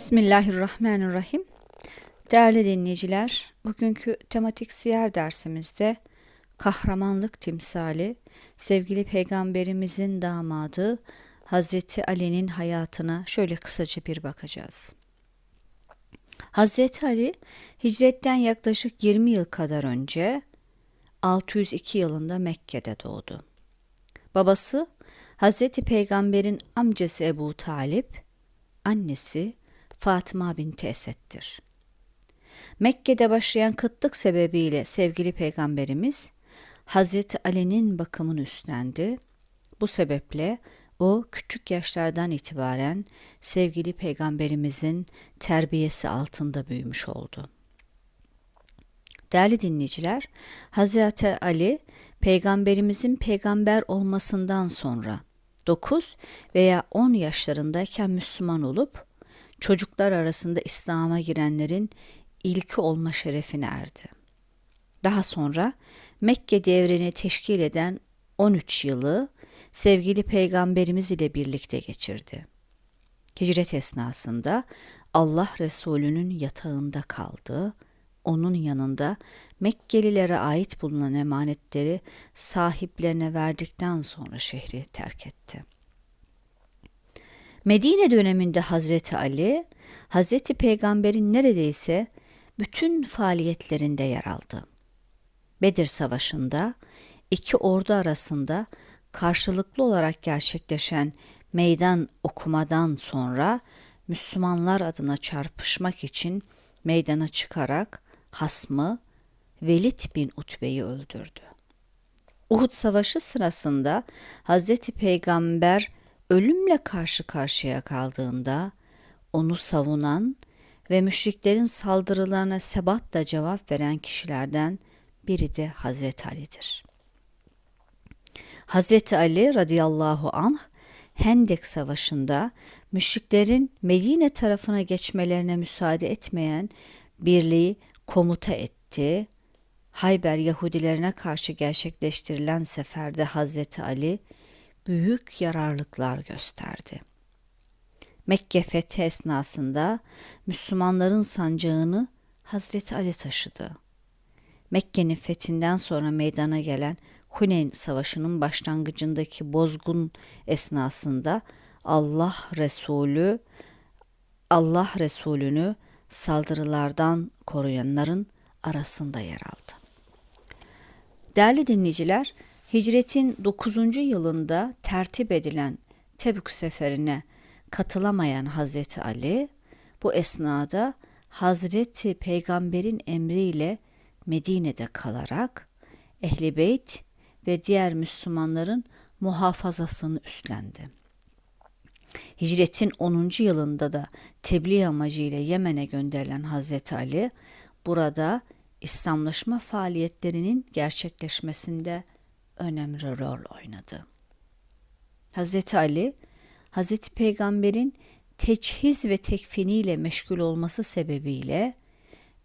Bismillahirrahmanirrahim. Değerli dinleyiciler, bugünkü tematik siyer dersimizde kahramanlık timsali, sevgili peygamberimizin damadı Hazreti Ali'nin hayatına şöyle kısaca bir bakacağız. Hazreti Ali hicretten yaklaşık 20 yıl kadar önce 602 yılında Mekke'de doğdu. Babası Hazreti Peygamber'in amcası Ebu Talip, annesi Fatıma binti Esed'dir. Mekke'de başlayan kıtlık sebebiyle sevgili peygamberimiz Hazreti Ali'nin bakımını üstlendi. Bu sebeple o küçük yaşlardan itibaren sevgili peygamberimizin terbiyesi altında büyümüş oldu. Değerli dinleyiciler, Hazreti Ali peygamberimizin peygamber olmasından sonra 9 veya 10 yaşlarındayken Müslüman olup çocuklar arasında İslam'a girenlerin ilki olma şerefine erdi. Daha sonra Mekke devrini teşkil eden 13 yılı sevgili peygamberimiz ile birlikte geçirdi. Hicret esnasında Allah Resulü'nün yatağında kaldı. Onun yanında Mekkelilere ait bulunan emanetleri sahiplerine verdikten sonra şehri terk etti. Medine döneminde Hazreti Ali, Hazreti Peygamber'in neredeyse bütün faaliyetlerinde yer aldı. Bedir Savaşı'nda iki ordu arasında karşılıklı olarak gerçekleşen meydan okumadan sonra Müslümanlar adına çarpışmak için meydana çıkarak hasmı Velid bin Utbe'yi öldürdü. Uhud Savaşı sırasında Hazreti Peygamber ölümle karşı karşıya kaldığında onu savunan ve müşriklerin saldırılarına sebatla cevap veren kişilerden biri de Hazreti Ali'dir. Hazreti Ali radıyallahu anh Hendek Savaşı'nda müşriklerin Medine tarafına geçmelerine müsaade etmeyen birliği komuta etti. Hayber Yahudilerine karşı gerçekleştirilen seferde Hazreti Ali büyük yararlıklar gösterdi. Mekke fethi esnasında Müslümanların sancağını Hazreti Ali taşıdı. Mekke'nin fethinden sonra meydana gelen Huneyn Savaşı'nın başlangıcındaki bozgun esnasında Allah Resulü Allah Resulünü saldırılardan koruyanların arasında yer aldı. Değerli dinleyiciler, Hicretin 9. yılında tertip edilen Tebük seferine katılamayan Hazreti Ali bu esnada Hazreti Peygamber'in emriyle Medine'de kalarak Ehli Beyt ve diğer Müslümanların muhafazasını üstlendi. Hicretin 10. yılında da tebliğ amacıyla Yemen'e gönderilen Hazreti Ali burada İslamlaşma faaliyetlerinin gerçekleşmesinde önemli rol oynadı. Hazreti Ali, Hazreti Peygamber'in teçhiz ve tekfiniyle meşgul olması sebebiyle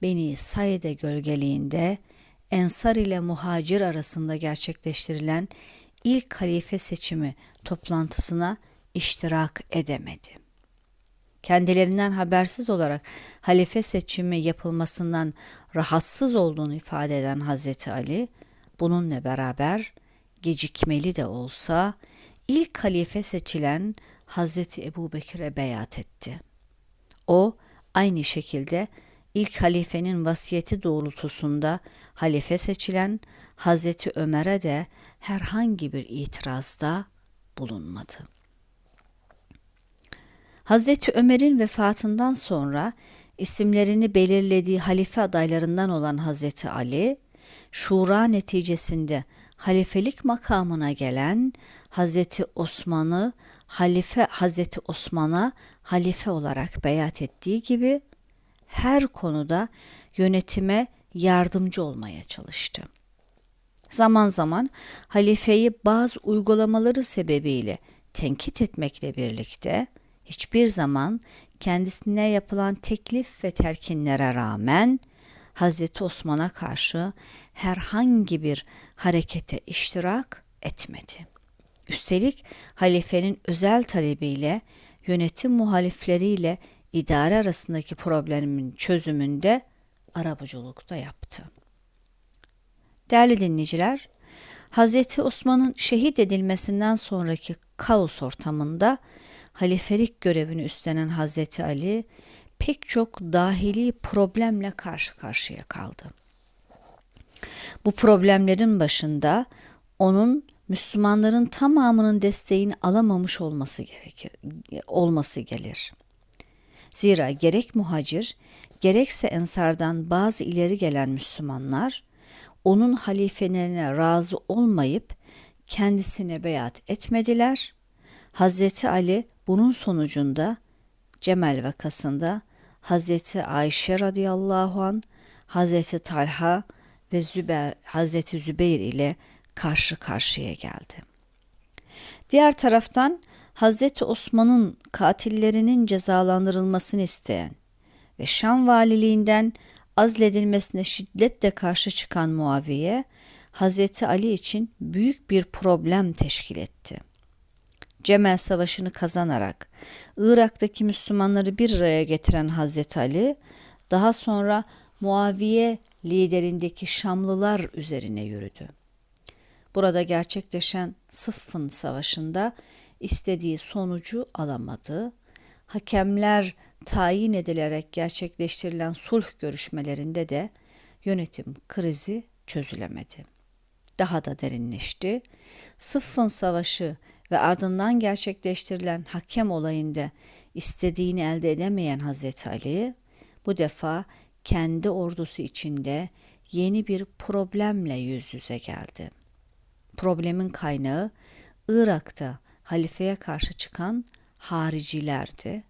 Beni Saide gölgeliğinde Ensar ile Muhacir arasında gerçekleştirilen ilk halife seçimi toplantısına iştirak edemedi. Kendilerinden habersiz olarak halife seçimi yapılmasından rahatsız olduğunu ifade eden Hazreti Ali, bununla beraber gecikmeli de olsa ilk halife seçilen Hazreti Ebu Bekir'e beyat etti. O aynı şekilde ilk halifenin vasiyeti doğrultusunda halife seçilen Hazreti Ömer'e de herhangi bir itirazda bulunmadı. Hazreti Ömer'in vefatından sonra isimlerini belirlediği halife adaylarından olan Hazreti Ali, şura neticesinde halifelik makamına gelen Hazreti Osman'ı halife Hazreti Osman'a halife olarak beyat ettiği gibi her konuda yönetime yardımcı olmaya çalıştı. Zaman zaman halifeyi bazı uygulamaları sebebiyle tenkit etmekle birlikte hiçbir zaman kendisine yapılan teklif ve telkinlere rağmen Hazreti Osman'a karşı herhangi bir harekete iştirak etmedi. Üstelik halifenin özel talebiyle yönetim muhalifleriyle idare arasındaki problemin çözümünde arabuluculukta yaptı. Değerli dinleyiciler, Hz. Osman'ın şehit edilmesinden sonraki kaos ortamında halifelik görevini üstlenen Hz. Ali pek çok dahili problemle karşı karşıya kaldı. Bu problemlerin başında onun Müslümanların tamamının desteğini alamamış olması gerekir olması gelir. Zira gerek muhacir gerekse ensardan bazı ileri gelen Müslümanlar onun halifelerine razı olmayıp kendisine beyat etmediler. Hazreti Ali bunun sonucunda Cemel vakasında Hazreti Ayşe radıyallahu an, Hazreti Talha ve Zübeyir, Hazreti Zübeyir ile karşı karşıya geldi. Diğer taraftan Hazreti Osman'ın katillerinin cezalandırılmasını isteyen ve Şam valiliğinden azledilmesine şiddetle karşı çıkan Muaviye, Hazreti Ali için büyük bir problem teşkil etti. Cemel Savaşı'nı kazanarak Irak'taki Müslümanları bir araya getiren Hazreti Ali, daha sonra Muaviye liderindeki Şamlılar üzerine yürüdü. Burada gerçekleşen Sıffın Savaşı'nda istediği sonucu alamadı. Hakemler tayin edilerek gerçekleştirilen sulh görüşmelerinde de yönetim krizi çözülemedi. Daha da derinleşti. Sıffın Savaşı ve ardından gerçekleştirilen hakem olayında istediğini elde edemeyen Hazreti Ali bu defa kendi ordusu içinde yeni bir problemle yüz yüze geldi. Problemin kaynağı Irak'ta halifeye karşı çıkan haricilerdi.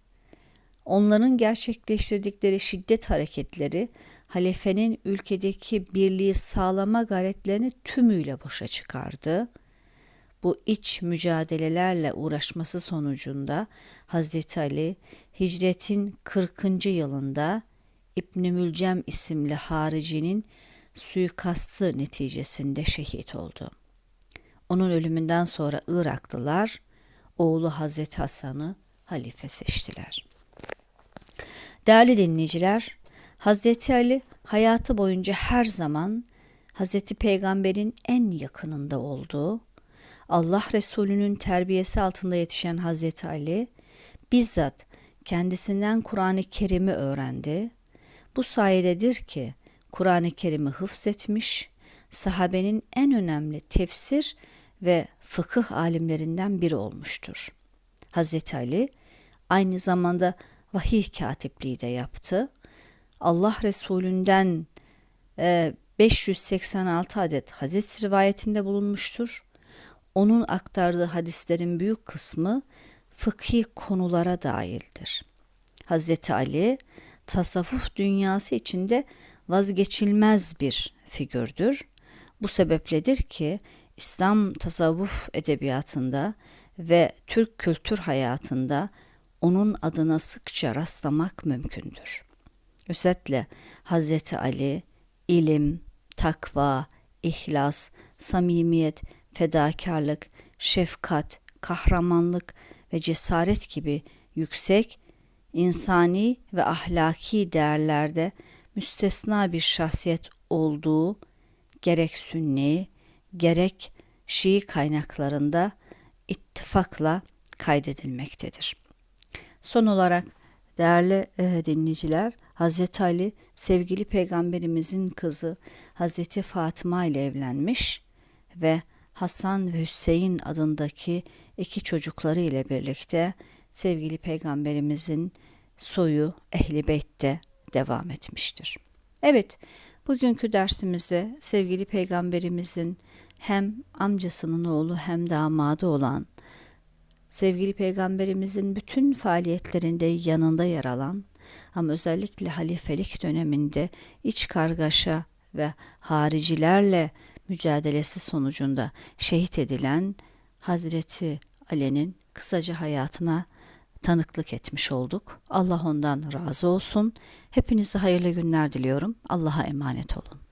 Onların gerçekleştirdikleri şiddet hareketleri halifenin ülkedeki birliği sağlama gayretlerini tümüyle boşa çıkardı. Bu iç mücadelelerle uğraşması sonucunda Hazreti Ali hicretin 40. yılında İbn Mülcem isimli haricinin suikastı neticesinde şehit oldu. Onun ölümünden sonra Iraklılar oğlu Hazreti Hasan'ı halife seçtiler. Değerli dinleyiciler, Hazreti Ali hayatı boyunca her zaman Hazreti Peygamber'in en yakınında olduğu, Allah Resulü'nün terbiyesi altında yetişen Hazreti Ali bizzat kendisinden Kur'an-ı Kerim'i öğrendi. Bu sayededir ki Kur'an-ı Kerim'i hıfzetmiş, sahabenin en önemli tefsir ve fıkıh alimlerinden biri olmuştur. Hazreti Ali aynı zamanda vahiy katipliği de yaptı. Allah Resulünden 586 e, adet hadis rivayetinde bulunmuştur. Onun aktardığı hadislerin büyük kısmı fıkhi konulara daildir. Hazreti Ali tasavvuf dünyası içinde vazgeçilmez bir figürdür. Bu sebepledir ki İslam tasavvuf edebiyatında ve Türk kültür hayatında onun adına sıkça rastlamak mümkündür. Özetle Hazreti Ali ilim, takva, ihlas, samimiyet, fedakarlık, şefkat, kahramanlık ve cesaret gibi yüksek insani ve ahlaki değerlerde müstesna bir şahsiyet olduğu gerek sünni gerek Şii kaynaklarında ittifakla kaydedilmektedir. Son olarak değerli e, dinleyiciler, Hazreti Ali sevgili peygamberimizin kızı Hazreti Fatıma ile evlenmiş ve Hasan ve Hüseyin adındaki iki çocukları ile birlikte sevgili peygamberimizin soyu Ehli Beyt'te devam etmiştir. Evet, bugünkü dersimizde sevgili peygamberimizin hem amcasının oğlu hem damadı olan sevgili peygamberimizin bütün faaliyetlerinde yanında yer alan ama özellikle halifelik döneminde iç kargaşa ve haricilerle mücadelesi sonucunda şehit edilen Hazreti Ali'nin kısaca hayatına tanıklık etmiş olduk. Allah ondan razı olsun. Hepinize hayırlı günler diliyorum. Allah'a emanet olun.